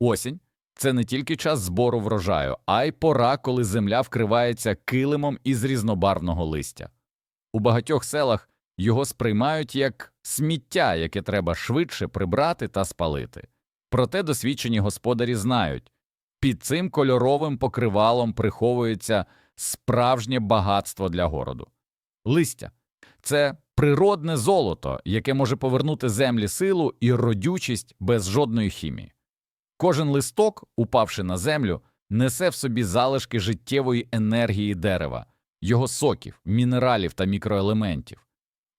Осінь це не тільки час збору врожаю, а й пора, коли земля вкривається килимом із різнобарвного листя. У багатьох селах його сприймають як сміття, яке треба швидше прибрати та спалити. Проте досвідчені господарі знають, під цим кольоровим покривалом приховується справжнє багатство для городу. Листя це природне золото, яке може повернути землі силу і родючість без жодної хімії. Кожен листок, упавши на землю, несе в собі залишки життєвої енергії дерева, його соків, мінералів та мікроелементів.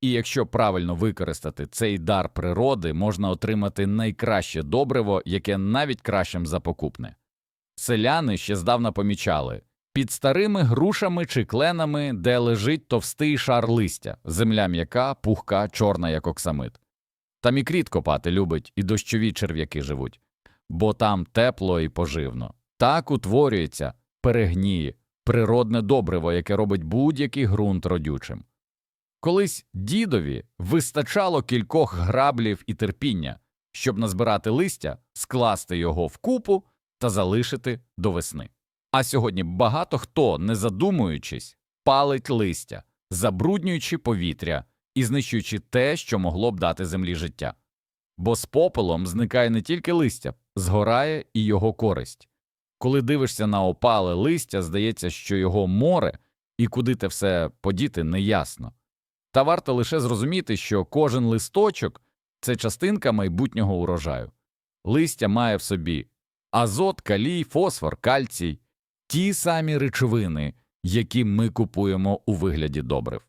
І якщо правильно використати цей дар природи, можна отримати найкраще добриво, яке навіть кращим за покупне. Селяни ще здавна помічали під старими грушами чи кленами, де лежить товстий шар листя, земля м'яка, пухка, чорна, як оксамит. Там і кріт копати любить, і дощові черв'яки живуть, бо там тепло і поживно. Так утворюється перегнії, природне добриво, яке робить будь-який ґрунт родючим. Колись дідові вистачало кількох граблів і терпіння, щоб назбирати листя, скласти його в купу та залишити до весни. А сьогодні багато хто, не задумуючись, палить листя, забруднюючи повітря і знищуючи те, що могло б дати землі життя. Бо з попелом зникає не тільки листя, згорає і його користь. Коли дивишся на опале листя, здається, що його море і куди те все подіти неясно. Та варто лише зрозуміти, що кожен листочок це частинка майбутнього урожаю. Листя має в собі азот, калій, фосфор, кальцій ті самі речовини, які ми купуємо у вигляді добрив.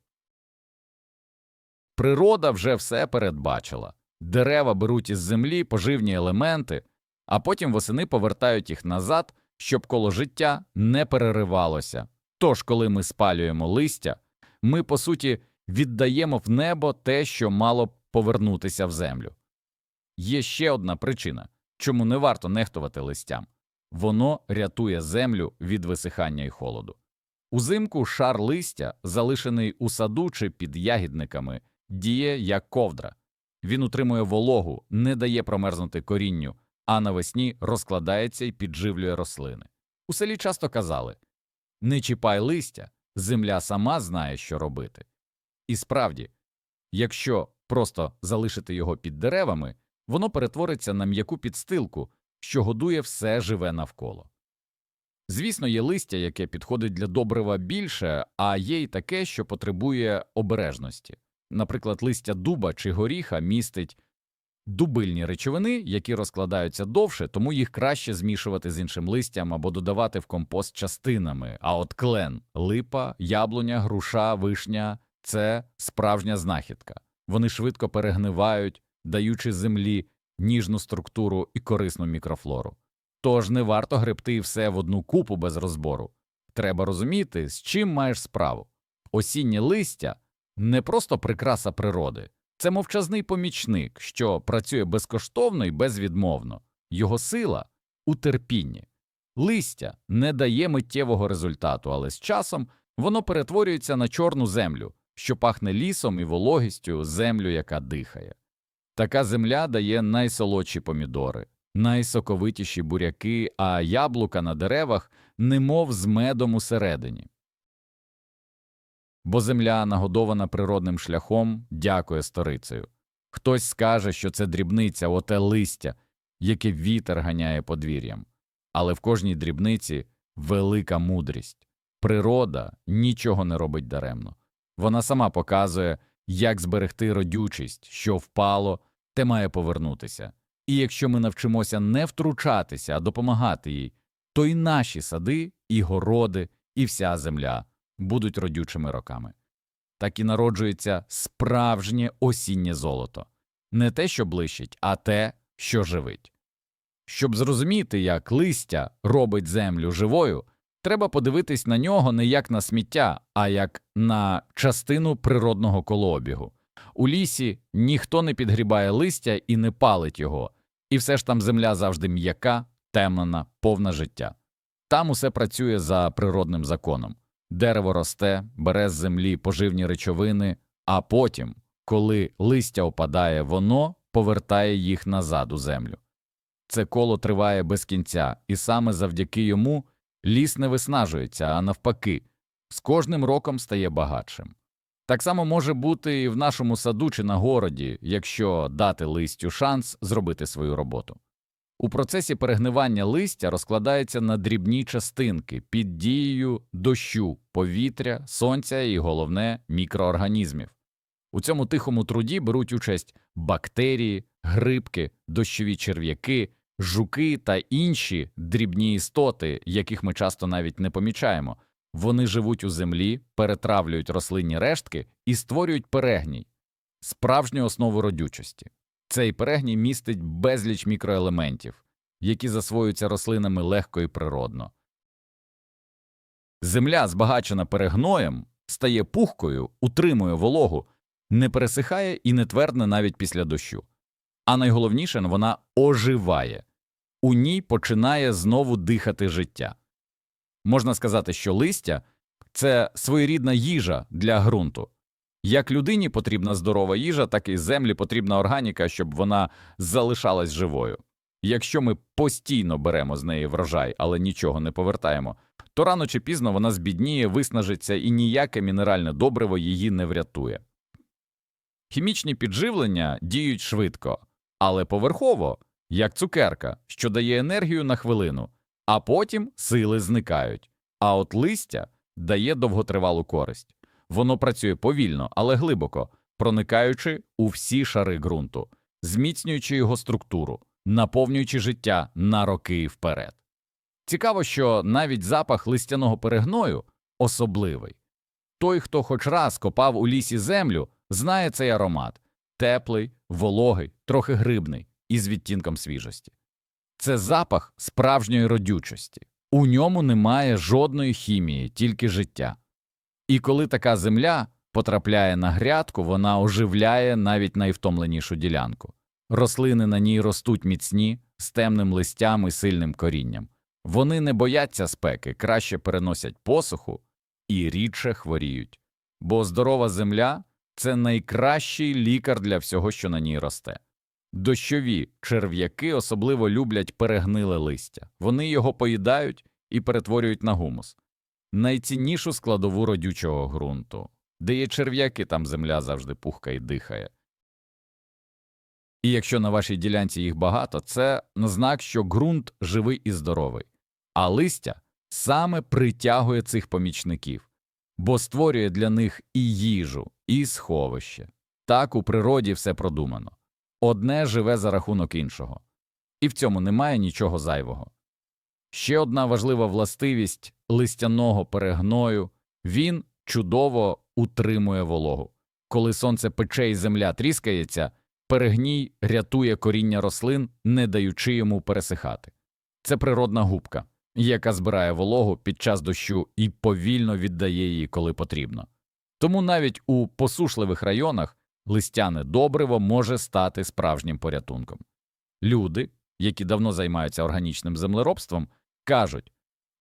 Природа вже все передбачила дерева беруть із землі поживні елементи, а потім восени повертають їх назад, щоб коло життя не переривалося. Тож, коли ми спалюємо листя, ми, по суті, віддаємо в небо те, що мало б повернутися в землю. Є ще одна причина, чому не варто нехтувати листям воно рятує землю від висихання і холоду. Узимку шар листя, залишений у саду чи під ягідниками, діє як ковдра. Він утримує вологу, не дає промерзнути корінню, а навесні розкладається і підживлює рослини. У селі часто казали не чіпай листя, земля сама знає, що робити. І справді, якщо просто залишити його під деревами, воно перетвориться на м'яку підстилку, що годує все живе навколо. Звісно, є листя, яке підходить для добрива більше, а є й таке, що потребує обережності. Наприклад, листя дуба чи горіха містить дубильні речовини, які розкладаються довше, тому їх краще змішувати з іншим листям або додавати в компост частинами. А от клен, липа, яблуня, груша, вишня це справжня знахідка. Вони швидко перегнивають, даючи землі ніжну структуру і корисну мікрофлору. Тож не варто гребти все в одну купу без розбору. Треба розуміти, з чим маєш справу. Осіннє листя не просто прикраса природи, це мовчазний помічник, що працює безкоштовно і безвідмовно, його сила у терпінні. Листя не дає миттєвого результату, але з часом воно перетворюється на чорну землю, що пахне лісом і вологістю, землю, яка дихає. Така земля дає найсолодші помідори, найсоковитіші буряки, а яблука на деревах немов з медом усередині. Бо земля, нагодована природним шляхом, дякує сторицею. Хтось скаже, що це дрібниця, оте листя, яке вітер ганяє подвір'ям. Але в кожній дрібниці велика мудрість. Природа нічого не робить даремно. Вона сама показує, як зберегти родючість, що впало, те має повернутися. І якщо ми навчимося не втручатися, а допомагати їй, то й наші сади, і городи, і вся земля будуть родючими роками. Так і народжується справжнє осіннє золото не те, що блищить, а те, що живить. Щоб зрозуміти, як листя робить землю живою, треба подивитись на нього не як на сміття, а як на частину природного колообігу. У лісі ніхто не підгрібає листя і не палить його, і все ж там земля завжди м'яка, темнена, повна життя. Там усе працює за природним законом. Дерево росте, бере з землі поживні речовини, а потім, коли листя опадає, воно повертає їх назад у землю. Це коло триває без кінця, і саме завдяки йому ліс не виснажується, а навпаки, з кожним роком стає багатшим. Так само може бути і в нашому саду чи на городі, якщо дати листю шанс зробити свою роботу. У процесі перегнивання листя розкладається на дрібні частинки під дією дощу, повітря, сонця і, головне, мікроорганізмів. У цьому тихому труді беруть участь бактерії, грибки, дощові черв'яки, жуки та інші дрібні істоти, яких ми часто навіть не помічаємо. Вони живуть у землі, перетравлюють рослинні рештки і створюють перегній справжню основу родючості. Цей перегній містить безліч мікроелементів, які засвоюються рослинами легко і природно. Земля, збагачена перегноєм, стає пухкою, утримує вологу, не пересихає і не твердне навіть після дощу. А найголовніше, вона оживає, у ній починає знову дихати життя. Можна сказати, що листя це своєрідна їжа для ґрунту. Як людині потрібна здорова їжа, так і землі потрібна органіка, щоб вона залишалась живою. Якщо ми постійно беремо з неї врожай, але нічого не повертаємо, то рано чи пізно вона збідніє, виснажиться і ніяке мінеральне добриво її не врятує. Хімічні підживлення діють швидко, але поверхово, як цукерка, що дає енергію на хвилину, а потім сили зникають. А от листя дає довготривалу користь. Воно працює повільно, але глибоко, проникаючи у всі шари ґрунту, зміцнюючи його структуру, наповнюючи життя на роки вперед. Цікаво, що навіть запах листяного перегною особливий. Той, хто хоч раз копав у лісі землю, знає цей аромат теплий, вологий, трохи грибний і з відтінком свіжості. Це запах справжньої родючості. У ньому немає жодної хімії, тільки життя. І коли така земля потрапляє на грядку, вона оживляє навіть найвтомленішу ділянку. Рослини на ній ростуть міцні, з темним листям і сильним корінням. Вони не бояться спеки, краще переносять посуху і рідше хворіють. Бо здорова земля це найкращий лікар для всього, що на ній росте. Дощові черв'яки особливо люблять перегниле листя. Вони його поїдають і перетворюють на гумус найціннішу складову родючого ґрунту, де є черв'яки, там земля завжди пухка і дихає. І якщо на вашій ділянці їх багато, це знак, що ґрунт живий і здоровий, а листя саме притягує цих помічників, бо створює для них і їжу, і сховище. Так у природі все продумано одне живе за рахунок іншого, і в цьому немає нічого зайвого. Ще одна важлива властивість листяного перегною він чудово утримує вологу. Коли сонце пече і земля тріскається, перегній рятує коріння рослин, не даючи йому пересихати. Це природна губка, яка збирає вологу під час дощу і повільно віддає її, коли потрібно. Тому навіть у посушливих районах листяне добриво може стати справжнім порятунком. Люди, які давно займаються органічним землеробством, кажуть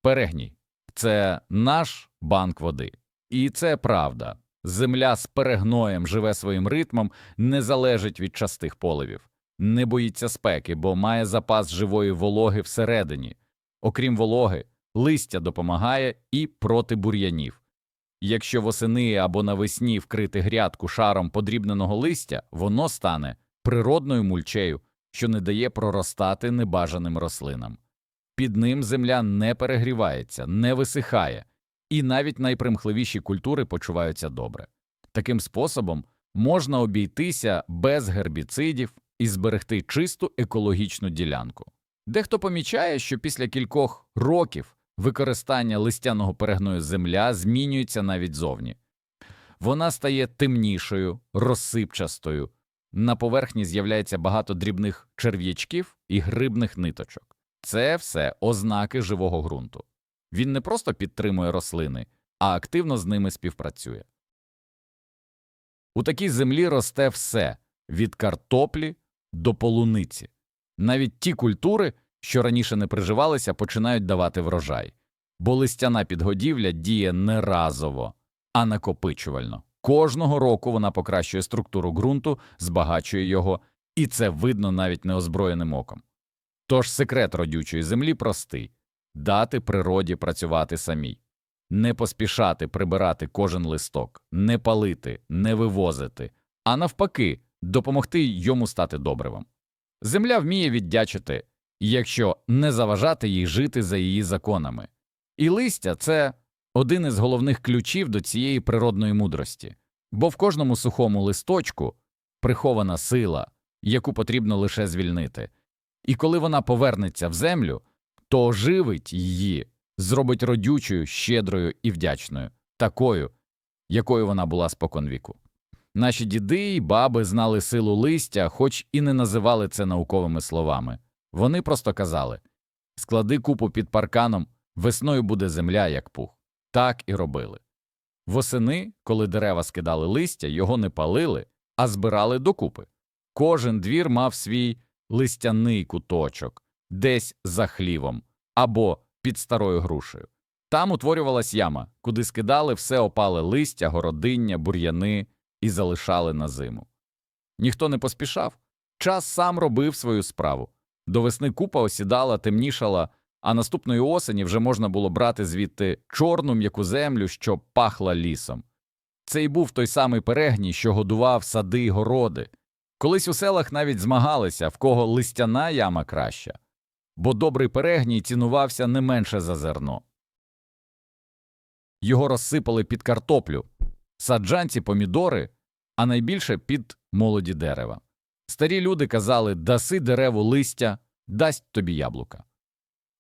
перегній це наш банк води. І це правда. Земля з перегноєм живе своїм ритмом, не залежить від частих поливів, не боїться спеки, бо має запас живої вологи всередині. Окрім вологи, листя допомагає і проти бур'янів. Якщо восени або навесні вкрити грядку шаром подрібненого листя, воно стане природною мульчею, що не дає проростати небажаним рослинам під ним земля не перегрівається, не висихає, і навіть найпримхливіші культури почуваються добре. Таким способом можна обійтися без гербіцидів і зберегти чисту екологічну ділянку. Дехто помічає, що після кількох років використання листяного перегною земля змінюється навіть зовні. Вона стає темнішою, розсипчастою, на поверхні з'являється багато дрібних черв'ячків і грибних ниточок. Це все ознаки живого ґрунту. Він не просто підтримує рослини, а активно з ними співпрацює. У такій землі росте все від картоплі до полуниці. Навіть ті культури, що раніше не приживалися, починають давати врожай, бо листяна підгодівля діє не разово, а накопичувально. Кожного року вона покращує структуру ґрунту, збагачує його, і це видно навіть неозброєним оком. Тож секрет родючої землі простий дати природі працювати самій, не поспішати прибирати кожен листок, не палити, не вивозити, а навпаки, допомогти йому стати добривом. Земля вміє віддячити, якщо не заважати їй жити за її законами. І листя це один із головних ключів до цієї природної мудрості, бо в кожному сухому листочку прихована сила, яку потрібно лише звільнити. І коли вона повернеться в землю, то оживить її, зробить родючою, щедрою і вдячною, такою, якою вона була споконвіку. Наші діди й баби знали силу листя, хоч і не називали це науковими словами. Вони просто казали склади купу під парканом, весною буде земля, як пух. Так і робили. Восени, коли дерева скидали листя, його не палили, а збирали докупи. Кожен двір мав свій листяний куточок, десь за хлівом або під старою грушею. Там утворювалась яма, куди скидали все опале листя, городиння, бур'яни і залишали на зиму. Ніхто не поспішав, час сам робив свою справу. До весни купа осідала, темнішала, а наступної осені вже можна було брати звідти чорну м'яку землю, що пахла лісом. Це й був той самий перегній, що годував сади й городи. Колись у селах навіть змагалися, в кого листяна яма краща, бо добрий перегній цінувався не менше за зерно. Його розсипали під картоплю, саджанці помідори, а найбільше під молоді дерева. Старі люди казали даси дереву листя, дасть тобі яблука.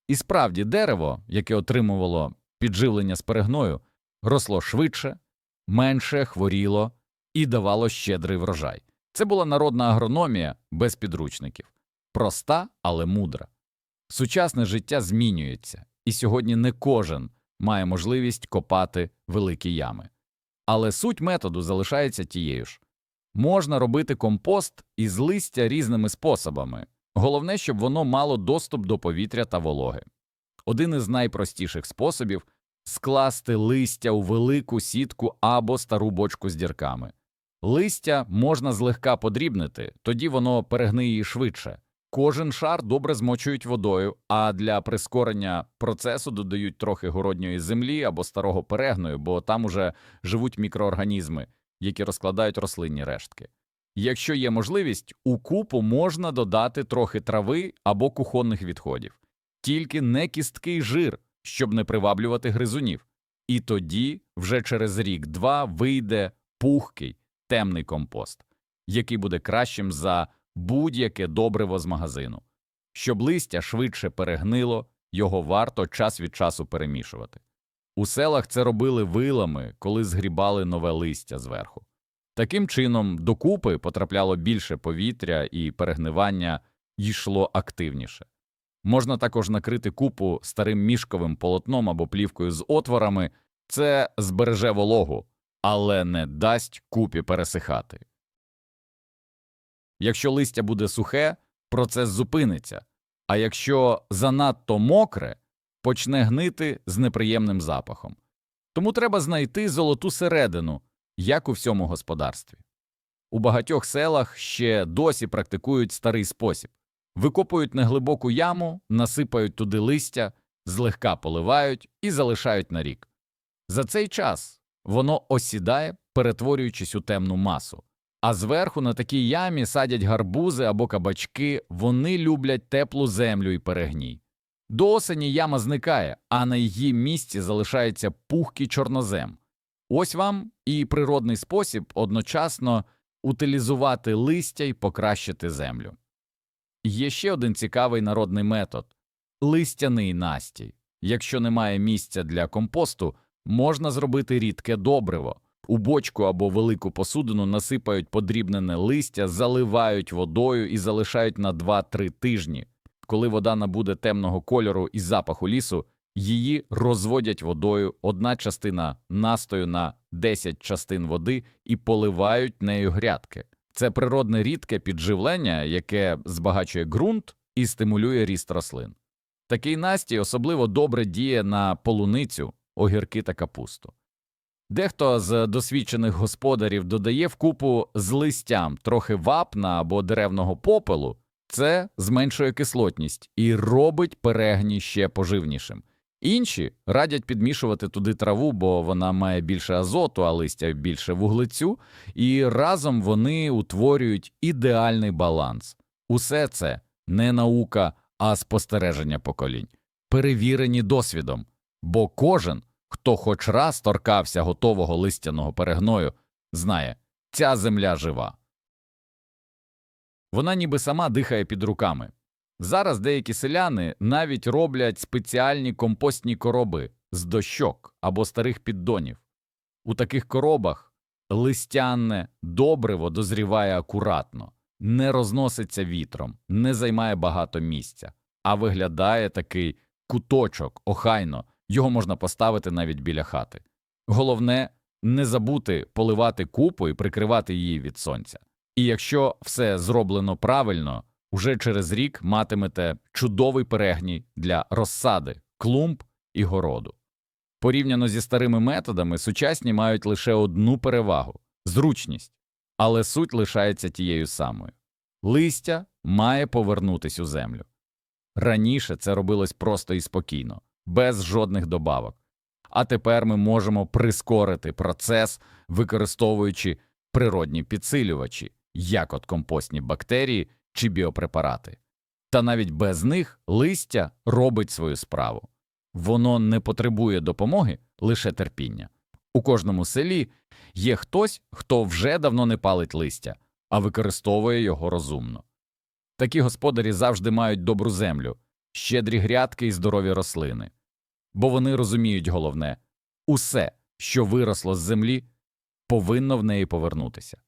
І справді дерево, яке отримувало підживлення з перегною, росло швидше, менше хворіло і давало щедрий врожай. Це була народна агрономія без підручників, проста, але мудра. Сучасне життя змінюється, і сьогодні не кожен має можливість копати великі ями. Але суть методу залишається тією ж можна робити компост із листя різними способами. Головне, щоб воно мало доступ до повітря та вологи. Один із найпростіших способів скласти листя у велику сітку або стару бочку з дірками. Листя можна злегка подрібнити, тоді воно перегниє швидше. Кожен шар добре змочують водою, а для прискорення процесу додають трохи городньої землі або старого перегною, бо там уже живуть мікроорганізми, які розкладають рослинні рештки. Якщо є можливість, у купу можна додати трохи трави або кухонних відходів, тільки не кісткий жир, щоб не приваблювати гризунів. І тоді вже через рік-два вийде пухкий, темний компост, який буде кращим за будь-яке добриво з магазину. Щоб листя швидше перегнило, його варто час від часу перемішувати. У селах це робили вилами, коли згрібали нове листя зверху. Таким чином, докупи потрапляло більше повітря і перегнивання йшло активніше. Можна також накрити купу старим мішковим полотном або плівкою з отворами, це збереже вологу, але не дасть купі пересихати. Якщо листя буде сухе, процес зупиниться, а якщо занадто мокре, почне гнити з неприємним запахом. Тому треба знайти золоту середину, як у всьому господарстві. У багатьох селах ще досі практикують старий спосіб викопують неглибоку яму, насипають туди листя, злегка поливають і залишають на рік. За цей час воно осідає, перетворюючись у темну масу. А зверху на такій ямі садять гарбузи або кабачки, вони люблять теплу землю і перегній. До осені яма зникає, а на її місці залишається пухкий чорнозем. Ось вам і природний спосіб одночасно утилізувати листя і покращити землю. Є ще один цікавий народний метод листяний настій. Якщо немає місця для компосту, можна зробити рідке добриво. У бочку або велику посудину насипають подрібнене листя, заливають водою і залишають на 2-3 тижні. Коли вода набуде темного кольору і запаху лісу, її розводять водою одна частина настою на 10 частин води і поливають нею грядки. Це природне рідке підживлення, яке збагачує ґрунт і стимулює ріст рослин. Такий настій особливо добре діє на полуницю, огірки та капусту. Дехто з досвідчених господарів додає в купу з листям трохи вапна або деревного попелу, Це зменшує кислотність і робить перегній ще поживнішим. Інші радять підмішувати туди траву, бо вона має більше азоту, а листя більше вуглецю, і разом вони утворюють ідеальний баланс. Усе це не наука, а спостереження поколінь, перевірені досвідом, бо кожен, хто хоч раз торкався готового листяного перегною, знає, ця земля жива. Вона ніби сама дихає під руками. Зараз деякі селяни навіть роблять спеціальні компостні короби з дощок або старих піддонів. У таких коробах листяне добриво дозріває акуратно, не розноситься вітром, не займає багато місця, а виглядає такий куточок, охайно, його можна поставити навіть біля хати. Головне не забути поливати купу і прикривати її від сонця. І якщо все зроблено правильно, уже через рік матимете чудовий перегній для розсади, клумб і городу. Порівняно зі старими методами, сучасні мають лише одну перевагу зручність, але суть лишається тією самою. Листя має повернутись у землю. Раніше це робилось просто і спокійно, без жодних добавок. А тепер ми можемо прискорити процес, використовуючи природні підсилювачі, як от компостні бактерії чи біопрепарати. Та навіть без них листя робить свою справу. Воно не потребує допомоги, лише терпіння. У кожному селі є хтось, хто вже давно не палить листя, а використовує його розумно. Такі господарі завжди мають добру землю, щедрі грядки і здорові рослини, бо вони розуміють головне усе, що виросло з землі, повинно в неї повернутися.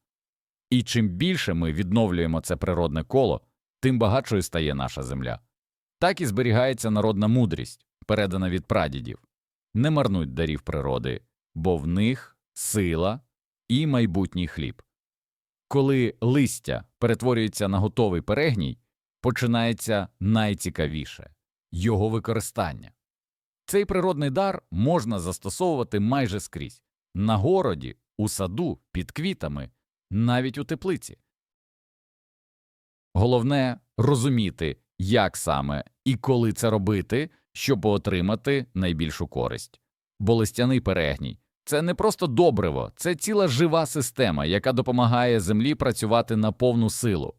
І чим більше ми відновлюємо це природне коло, тим багатшою стає наша земля. Так і зберігається народна мудрість, передана від прадідів. Не марнуть дарів природи, бо в них сила і майбутній хліб. Коли листя перетворюється на готовий перегній, починається найцікавіше його використання. Цей природний дар можна застосовувати майже скрізь на городі, у саду, під квітами, навіть у теплиці. Головне розуміти, як саме і коли це робити, щоб отримати найбільшу користь. Бо листяний перегній це не просто добриво, це ціла жива система, яка допомагає землі працювати на повну силу.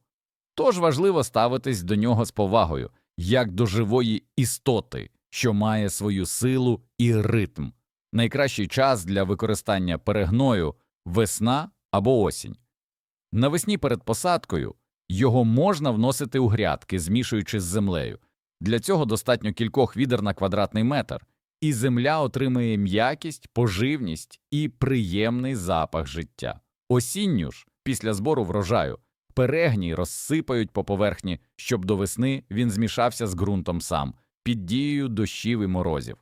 Тож важливо ставитись до нього з повагою, як до живої істоти, що має свою силу і ритм. Найкращий час для використання перегною весна або осінь. Навесні перед посадкою його можна вносити у грядки, змішуючи з землею. Для цього достатньо кількох відер на квадратний метр, і земля отримує м'якість, поживність і приємний запах життя. Осінню ж, після збору врожаю, перегній розсипають по поверхні, щоб до весни він змішався з ґрунтом сам, під дією дощів і морозів.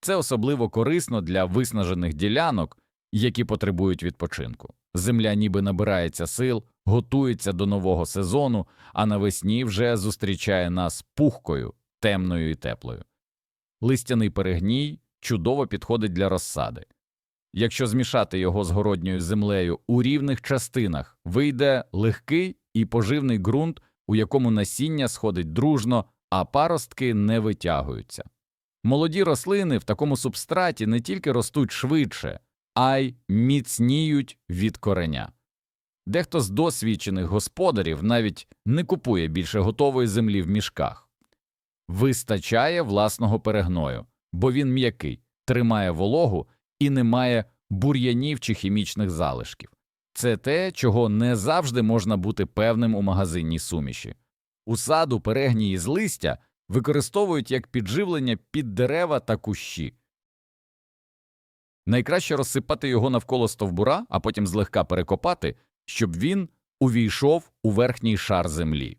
Це особливо корисно для виснажених ділянок, які потребують відпочинку. Земля ніби набирається сил, готується до нового сезону, а навесні вже зустрічає нас пухкою, темною і теплою. Листяний перегній чудово підходить для розсади. Якщо змішати його з городньою землею у рівних частинах, вийде легкий і поживний ґрунт, у якому насіння сходить дружно, а паростки не витягуються. Молоді рослини в такому субстраті не тільки ростуть швидше, а й міцніють від кореня. Дехто з досвідчених господарів навіть не купує більше готової землі в мішках. Вистачає власного перегною, бо він м'який, тримає вологу і не має бур'янів чи хімічних залишків. Це те, чого не завжди можна бути певним у магазинній суміші. У саду перегнії з листя використовують як підживлення під дерева та кущі. Найкраще розсипати його навколо стовбура, а потім злегка перекопати, щоб він увійшов у верхній шар землі.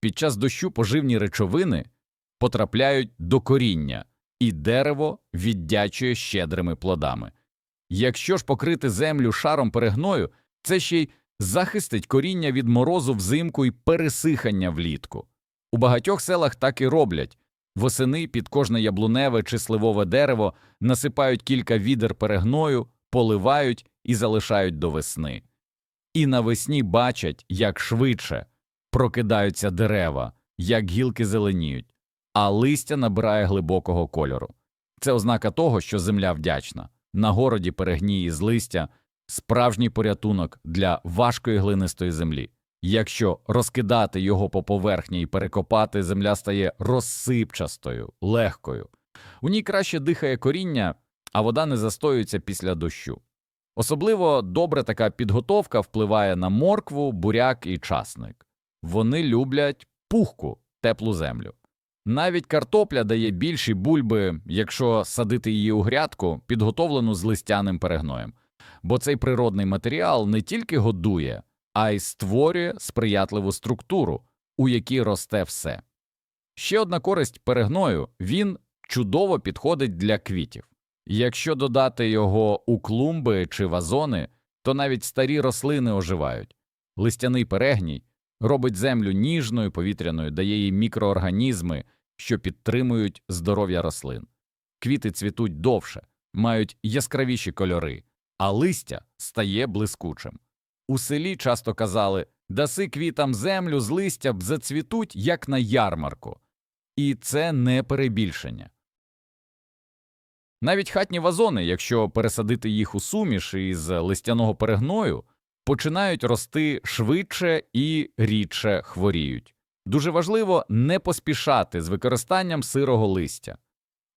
Під час дощу поживні речовини потрапляють до коріння, і дерево віддячує щедрими плодами. Якщо ж покрити землю шаром перегною, це ще й захистить коріння від морозу взимку і пересихання влітку. У багатьох селах так і роблять восени під кожне яблуневе чи сливове дерево насипають кілька відер перегною, поливають і залишають до весни. І навесні бачать, як швидше прокидаються дерева, як гілки зеленіють, а листя набирає глибокого кольору. Це ознака того, що земля вдячна. На городі перегнії з листя справжній порятунок для важкої глинистої землі. Якщо розкидати його по поверхні і перекопати, земля стає розсипчастою, легкою. У ній краще дихає коріння, а вода не застоюється після дощу. Особливо добре така підготовка впливає на моркву, буряк і часник. Вони люблять пухку, теплу землю. Навіть картопля дає більші бульби, якщо садити її у грядку, підготовлену з листяним перегноєм. Бо цей природний матеріал не тільки годує, а й створює сприятливу структуру, у якій росте все. Ще одна користь перегною він чудово підходить для квітів. Якщо додати його у клумби чи вазони, то навіть старі рослини оживають. Листяний перегній робить землю ніжною, повітряною, дає їй мікроорганізми, що підтримують здоров'я рослин. Квіти цвітуть довше, мають яскравіші кольори, а листя стає блискучим. У селі часто казали даси квітам землю з листя б зацвітуть, як на ярмарку. І це не перебільшення. Навіть хатні вазони, якщо пересадити їх у суміш із листяного перегною, починають рости швидше і рідше хворіють. Дуже важливо не поспішати з використанням сирого листя.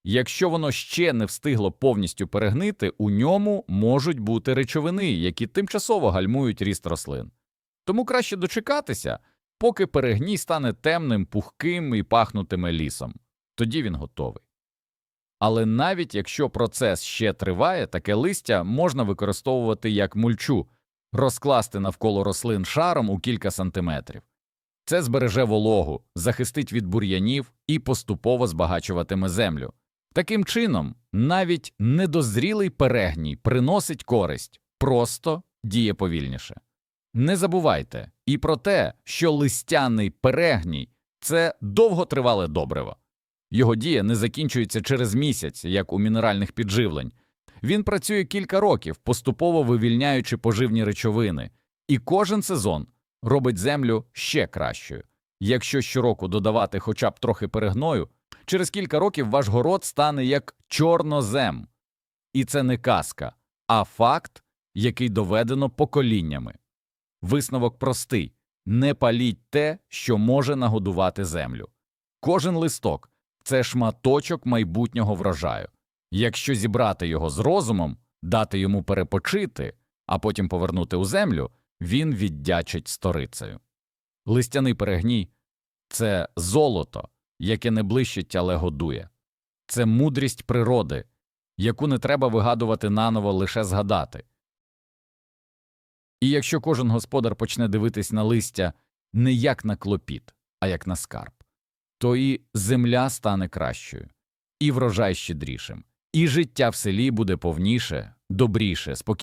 Якщо воно ще не встигло повністю перегнити, у ньому можуть бути речовини, які тимчасово гальмують ріст рослин. Тому краще дочекатися, поки перегній стане темним, пухким і пахнутиме лісом. Тоді він готовий. Але навіть якщо процес ще триває, таке листя можна використовувати як мульчу, розкласти навколо рослин шаром у кілька сантиметрів. Це збереже вологу, захистить від бур'янів і поступово збагачуватиме землю. Таким чином, навіть недозрілий перегній приносить користь, просто діє повільніше. Не забувайте і про те, що листяний перегній це довготривале добриво. Його дія не закінчується через місяць, як у мінеральних підживлень. Він працює кілька років, поступово вивільняючи поживні речовини, і кожен сезон робить землю ще кращою. Якщо щороку додавати хоча б трохи перегною, через кілька років ваш город стане як чорнозем. І це не казка, а факт, який доведено поколіннями. Висновок простий не паліть те, що може нагодувати землю. Кожен листок це шматочок майбутнього врожаю. Якщо зібрати його з розумом, дати йому перепочити, а потім повернути у землю, він віддячить сторицею. Листяний перегній це золото, яке не блищить, але годує. Це мудрість природи, яку не треба вигадувати наново лише згадати. І якщо кожен господар почне дивитись на листя не як на клопіт, а як на скарб, то і земля стане кращою, і врожай щедрішим, і життя в селі буде повніше, добріше, спокійніше.